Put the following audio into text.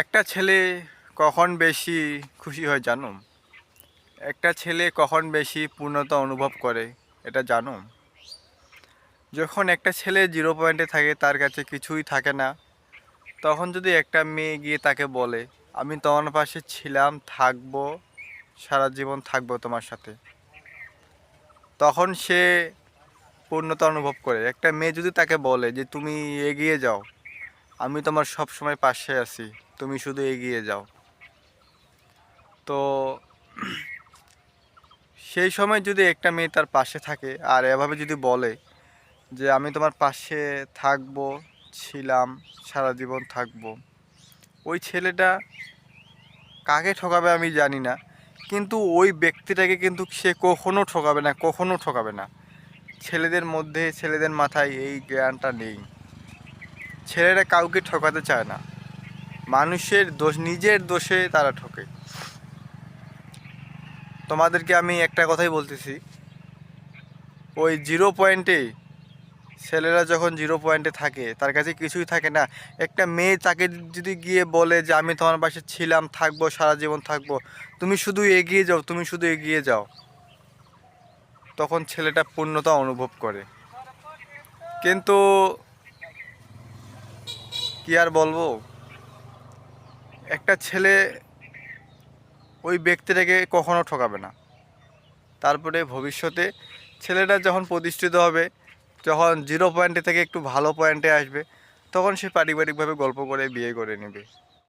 একটা ছেলে কখন বেশি খুশি হয় জানো? একটা ছেলে কখন বেশি পূর্ণতা অনুভব করে, এটা জানো? যখন একটা ছেলে জিরো পয়েন্টে থাকে, তার কাছে কিছুই থাকে না, তখন যদি একটা মেয়ে গিয়ে তাকে বলে, আমি তোমার পাশে ছিলাম, থাকব, সারা জীবন থাকব তোমার সাথে, তখন সে পূর্ণতা অনুভব করে। একটা মেয়ে যদি তাকে বলে যে, তুমি এগিয়ে যাও, আমি তোমার সব সময় পাশে আছি তুমি শুধু এগিয়ে যাও। তো সেই সময় যদি একটা মেয়ে তার পাশে থাকে, আর এভাবে যদি বলে যে, আমি তোমার পাশে থাকব, ছিলাম, সারা জীবন থাকব। ওই ছেলেটা কাকে ঠকাবে আমি জানি না, কিন্তু ওই ব্যক্তিটাকে কিন্তু সে কখনো ঠকাবে না, কখনো ঠকাবে না। ছেলেদের মধ্যে, ছেলেদের মাথায় এই জ্ঞানটা নেই। ছেলেরা কাউকে ঠকাতে চায় না। মানুষের দোষ, নিজের দোষে তারা ঠকে। তোমাদেরকে আমি একটা কথাই বলতেছি। ওই জিরো পয়েন্টে ছেলেরা যখন জিরো পয়েন্টে থাকে, তার কাছে কিছুই থাকে না। একটা মেয়ে তাকে যদি গিয়ে বলে যে, আমি তোমার পাশে ছিলাম, থাকব, সারা জীবন থাকব। তুমি শুধু এগিয়ে যাও, তুমি শুধু এগিয়ে যাও। তখন ছেলেটা পূর্ণতা অনুভব করে। কিন্তু কি আর বলব? একটা ছেলে ওই ব্যক্তিটাকে কখনো ঠকাবে না। তারপরে ভবিষ্যতে ছেলেটা যখন প্রতিষ্ঠিত হবে, যখন জিরো পয়েন্টে থেকে একটু ভালো পয়েন্টে আসবে, তখন সে পারিবারিকভাবে গল্প করে, বিয়ে করে নেবে।